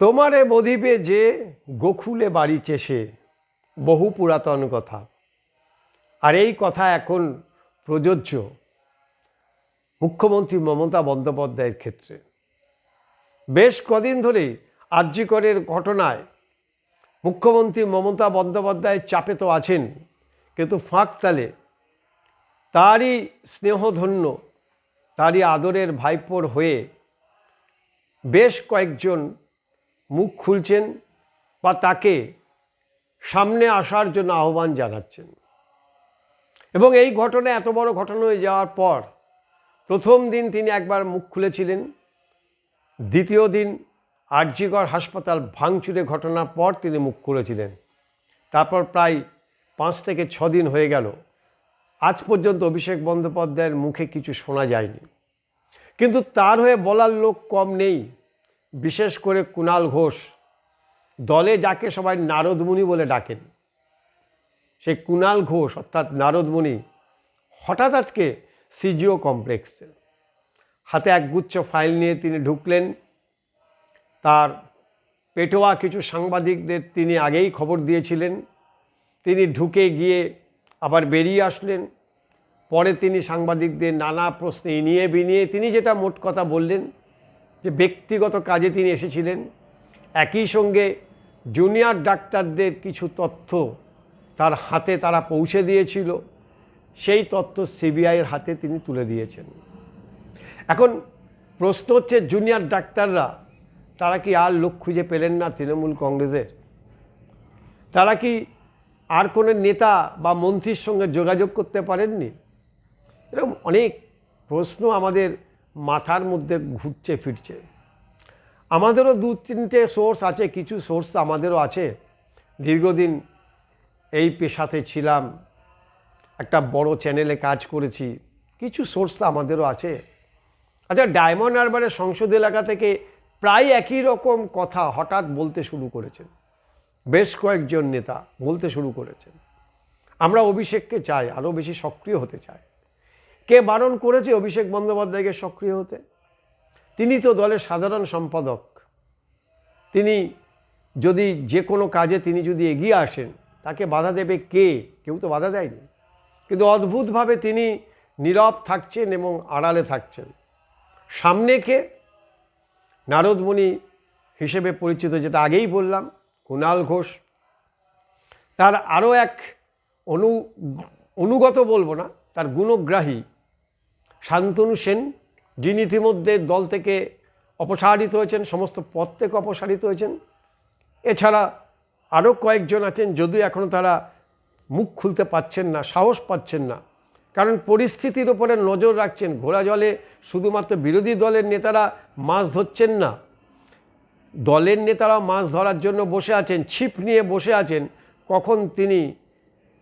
তোমারে বধিবে যে গোকুলে বাড়ি চেষে, বহু পুরাতন কথা। আর এই কথা এখন প্রযোজ্য মুখ্যমন্ত্রী মমতা বন্দ্যোপাধ্যায়ের ক্ষেত্রে। বেশ কদিন ধরেই আর্যিকরের ঘটনায় মুখ্যমন্ত্রী মমতা বন্দ্যোপাধ্যায়ের চাপে তো আছেন, কিন্তু ফাঁক তালে তারই স্নেহধন্য, তারই আদরের ভাইপোর হয়ে বেশ কয়েকজন মুখ খুলছেন বা তাকে সামনে আসার জন্য আহ্বান জানাচ্ছেন। এবং এই ঘটনা, এত বড় ঘটনা হয়ে যাওয়ার পর প্রথম দিন তিনি একবার মুখ খুলেছিলেন। দ্বিতীয় দিন আরজিগড় হাসপাতাল ভাঙচুরে ঘটনার পর তিনি মুখ খুলেছিলেন। তারপর প্রায় পাঁচ থেকে ছ দিন হয়ে গেল। আজ পর্যন্ত অভিষেক বন্দ্যোপাধ্যায়ের মুখে কিছু শোনা যায়নি। কিন্তু তার হয়ে বলার লোক কম নেই। বিশেষ করে কুণাল ঘোষ, দলে যাকে সবাই নারদমুনি বলে ডাকেন। সেই কুণাল ঘোষ, অর্থাৎ নারদমুনি হঠাৎ আজকে সিজিও কমপ্লেক্সে। হাতে একগুচ্ছ ফাইল নিয়ে তিনি ঢুকলেন। তার পেটোয়া কিছু সাংবাদিকদের তিনি আগেই খবর দিয়েছিলেন। তিনি ঢুকে গিয়ে আবার বেরিয়ে আসলেন। পরে তিনি সাংবাদিকদের নানা প্রশ্নে ইনিয়ে বিনিয়ে তিনি যেটা মোট কথা বললেন যে ব্যক্তিগত কাজে তিনি এসেছিলেন, একই সঙ্গে জুনিয়র ডাক্তারদের কিছু তথ্য তার হাতে তারা পৌঁছে দিয়েছিল, সেই তথ্য সিবিআইয়ের হাতে তিনি তুলে দিয়েছেন। এখন প্রশ্ন হচ্ছে জুনিয়র ডাক্তাররা, তারা কি আর লোক খুঁজে পেলেন না তৃণমূল কংগ্রেসের? তারা কি আর কোনো নেতা বা মন্ত্রীর সঙ্গে যোগাযোগ করতে পারেননি? এরকম অনেক প্রশ্ন আমাদের মাথার মধ্যে ঘুরছে, ফিরছে। আমাদেরও দু তিনটে সোর্স আছে, কিছু সোর্স আমাদেরও আছে। দীর্ঘদিন এই পেশাতে ছিলাম, একটা বড় চ্যানেলে কাজ করেছি, কিছু সোর্স আমাদেরও আছে। আচ্ছা ডায়মন্ড হারবারের সংসদ এলাকা থেকে প্রায় একই রকম কথা হঠাৎ বলতে শুরু করেছেন। বেশ কয়েকজন নেতা বলতে শুরু করেছেন। আমরা অভিষেককে চাই, আরও বেশি সক্রিয় হতে চাই। কে বারণ করেছে অভিষেক বন্দ্যোপাধ্যায়কে সক্রিয় হতে? তিনি তো দলের সাধারণ সম্পাদক। তিনি যদি যে কোনো কাজে তিনি যদি এগিয়ে আসেন, তাকে বাধা দেবে কে? কেউ তো বাধা দেয়নি। কিন্তু অদ্ভুতভাবে তিনি নীরব থাকছেন এবং আড়ালে থাকছেন। সামনে কে? নারদমণি হিসেবে পরিচিত, যেটা আগেই বললাম, কুণাল ঘোষ। তার আরও এক অনু, অনুগত বলব না, তার গুণগ্রাহী শান্তনু সেন, যিনি ইতিমধ্যে দল থেকে অপসারিত হয়েছেন, সমস্ত পদ থেকে অপসারিত হয়েছেন। এছাড়া আরও কয়েকজন আছেন, যদিও এখনও তারা মুখ খুলতে পাচ্ছেন না, সাহস পাচ্ছেন না। কারণ পরিস্থিতির ওপরে নজর রাখছেন, ঘোড়া জলে শুধুমাত্র বিরোধী দলের নেতারা মাছ ধরছেন না। দলের নেতারাও মাছ ধরার জন্য বসে আছেন, ছিপ নিয়ে বসে আছেন, কখন তিনি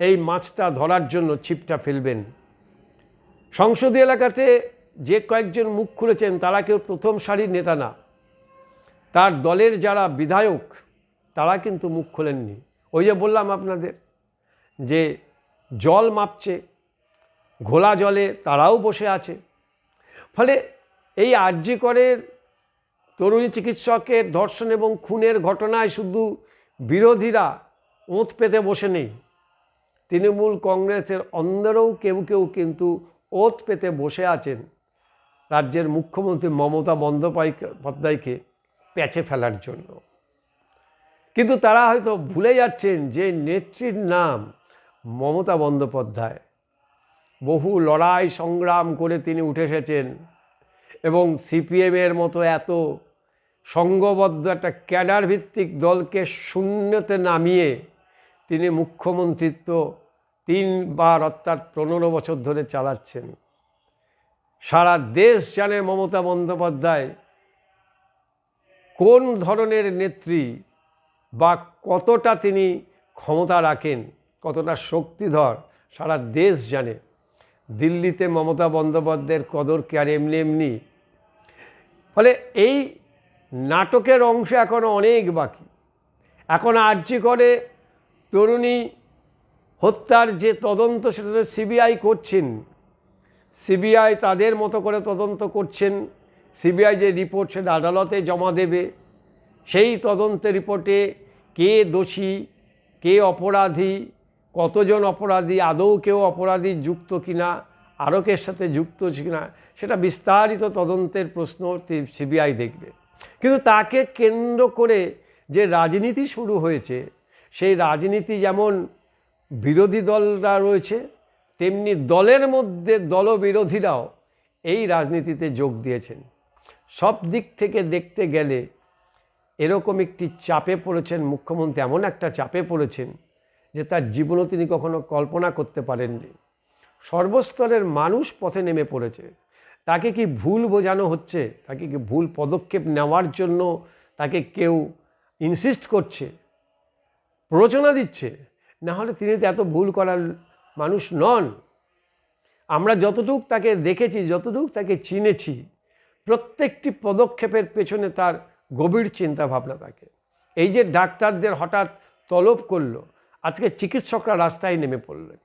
এই মাছটা ধরার জন্য ছিপটা ফেলবেন? সংসদীয় এলাকাতে যে কয়েকজন মুখ খুলেছেন, তারা কেউ প্রথম সারির নেতা না। তার দলের যারা বিধায়ক, তারা কিন্তু মুখ খোলেননি। ওই যে বললাম আপনাদের যে জল মাপছে, ঘোলা জলে তারাও বসে আছে। ফলে এই আর্যিকরের তরুণী চিকিৎসকের ধর্ষণ এবং খুনের ঘটনায় শুধু বিরোধীরা ওঁত পেতে বসে নেই। তৃণমূল কংগ্রেসের অন্দরেও কেউ কেউ কিন্তু ওত পেতে বসে আছেন রাজ্যের মুখ্যমন্ত্রী মমতা বন্দ্যোপাধ্যায়কে প্যাচে ফেলার জন্য। কিন্তু তারা হয়তো ভুলে যাচ্ছেন যে নেত্রীর নাম মমতা বন্দ্যোপাধ্যায়। বহু লড়াই সংগ্রাম করে তিনি উঠে এসেছেন এবং সিপিএমের মতো এত সংঘবদ্ধ একটা ক্যাডার ভিত্তিক দলকে শূন্যতে নামিয়ে তিনি মুখ্যমন্ত্রিত্ব তিনবার অর্থাৎ পনেরো বছর ধরে চালাচ্ছেন। সারা দেশ জানে মমতা বন্দ্যোপাধ্যায় কোন ধরনের নেত্রী বা কতটা তিনি ক্ষমতা রাখেন, কতটা শক্তিধর সারা দেশ জানে। দিল্লিতে মমতা বন্দ্যোপাধ্যায়ের কদর কে আর এমনি এমনি? ফলে এই নাটকের অংশ এখনও অনেক বাকি। এখন আর্জি করে তরুণী হত্যার যে তদন্ত সেটা সিবিআই করছেন। সিবিআই তাদের মতো করে তদন্ত করছেন। সিবিআই যে রিপোর্ট সেটা আদালতে জমা দেবে। সেই তদন্ত রিপোর্টে কে দোষী, কে অপরাধী, কতজন অপরাধী, আদৌ কেউ অপরাধী যুক্ত কিনা, আরকের সাথে যুক্ত কিনা, সেটা বিস্তারিত তদন্তের প্রশ্ন সিবিআই দেখবে। কিন্তু তাকে কেন্দ্র করে যে রাজনীতি শুরু হয়েছে, সেই রাজনীতি যেমন বিরোধী দলরা রয়েছে, তেমনি দলের মধ্যে দলবিরোধীরাও এই রাজনীতিতে যোগ দিয়েছেন। সব দিক থেকে দেখতে গেলে এরকম একটি চাপে পড়েছেন মুখ্যমন্ত্রী, এমন একটা চাপে পড়েছেন যে তার জীবনও তিনি কখনো কল্পনা করতে পারেননি। সর্বস্তরের মানুষ পথে নেমে পড়েছে। তাকে কি ভুল বোঝানো হচ্ছে? তাকে কি ভুল পদক্ষেপ নেওয়ার জন্য তাকে কেউ ইনসিস্ট করছে? প্ররোচনা দিচ্ছে? না হলে তিনি তো এত ভুল করার মানুষ নন। আমরা যতটুক তাকে দেখেছি, যতটুক তাকে চিনেছি, প্রত্যেকটি পদক্ষেপের পেছনে তার গভীর চিন্তা ভাবনা থাকে। এই যে ডাক্তারদের হঠাৎ তলব করল, আজকে চিকিৎসকরা রাস্তায় নেমে পড়লেন।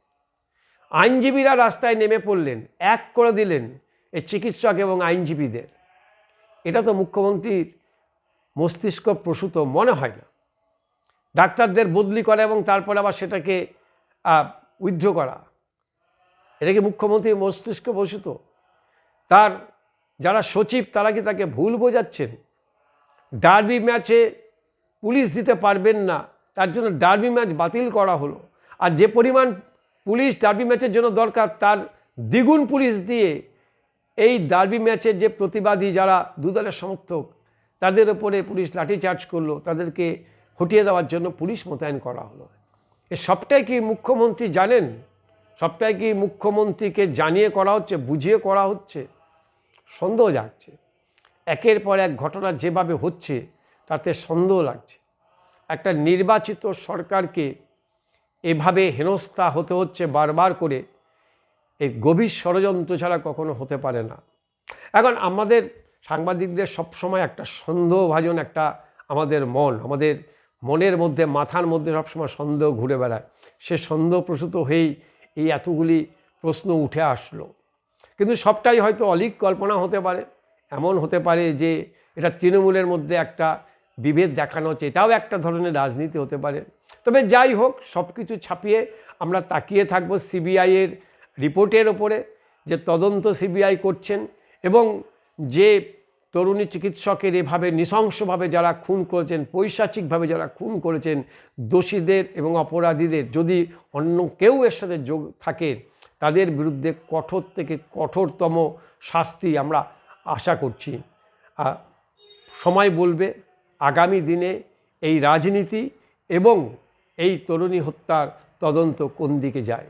আইনজীবীরা রাস্তায় নেমে পড়লেন, এক করে দিলেন এই চিকিৎসক এবং আইনজীবীদের। এটা তো মুখ্যমন্ত্রীর মস্তিষ্ক প্রসূত মনে হয় না। ডাক্তারদের বদলি করা এবং তারপর আবার সেটাকে উইথড্র করা। এটা কি মুখ্যমন্ত্রীর মস্তিষ্ক প্রসূত তার যারা সচিব, তারা কি তাকে ভুল বোঝাচ্ছেন? ডার্বি ম্যাচে পুলিশ দিতে পারবেন না, তার জন্য ডার্বি ম্যাচ বাতিল করা হলো। আর যে পরিমাণ পুলিশ ডার্বি ম্যাচের জন্য দরকার, তার দ্বিগুণ পুলিশ দিয়ে এই ডার্বি ম্যাচের যে প্রতিবাদী যারা, দুদলের সমর্থক, তাদের ওপরে পুলিশ লাঠিচার্জ করল, তাদেরকে হটিয়ে দেওয়ার জন্য পুলিশ মোতায়েন করা হলো। এ সবটাই কি মুখ্যমন্ত্রী জানেন? সবটাই কি মুখ্যমন্ত্রীকে জানিয়ে করা হচ্ছে, বুঝিয়ে করা হচ্ছে? সন্দেহ জাগছে। একের পর এক ঘটনা যেভাবে হচ্ছে, তাতে সন্দেহ লাগছে। একটা নির্বাচিত সরকারকে এভাবে হেনস্থা হতে হচ্ছে বারবার করে এই গভীর ষড়যন্ত্র ছাড়া কখনো হতে পারে না। এখন আমাদের সাংবাদিকদের সবসময় একটা সন্দেহভাজন একটা আমাদের মন, আমাদের মনের মধ্যে, মাথার মধ্যে সবসময় সন্দেহ ঘুরে বেড়ায়। সে সন্দেহপ্রসূত হয়েই এই এতগুলি প্রশ্ন উঠে আসলো। কিন্তু সবটাই হয়তো অলিক কল্পনা হতে পারে। এমন হতে পারে যে এটা তৃণমূলের মধ্যে একটা বিভেদ দেখানো হচ্ছে। এটাও একটা ধরনের রাজনীতি হতে পারে। তবে যাই হোক সব কিছু ছাপিয়ে আমরা তাকিয়ে থাকব সিবিআইয়ের রিপোর্টের ওপরে যে তদন্ত সিবিআই করছেন এবং যে তরুণী চিকিৎসকের এভাবে নৃশংসভাবে যারা খুন করেছেন, পৈশাচিকভাবে যারা খুন করেছেন, দোষীদের এবং অপরাধীদের যদি অন্য কেউ এর সাথে যোগ থাকে, তাদের বিরুদ্ধে কঠোর থেকে কঠোরতম শাস্তি আমরা আশা করছি। সময় বলবে, আগামী দিনে এই রাজনীতি এবং এই তরুণী হত্যার তদন্ত কোন দিকে যায়।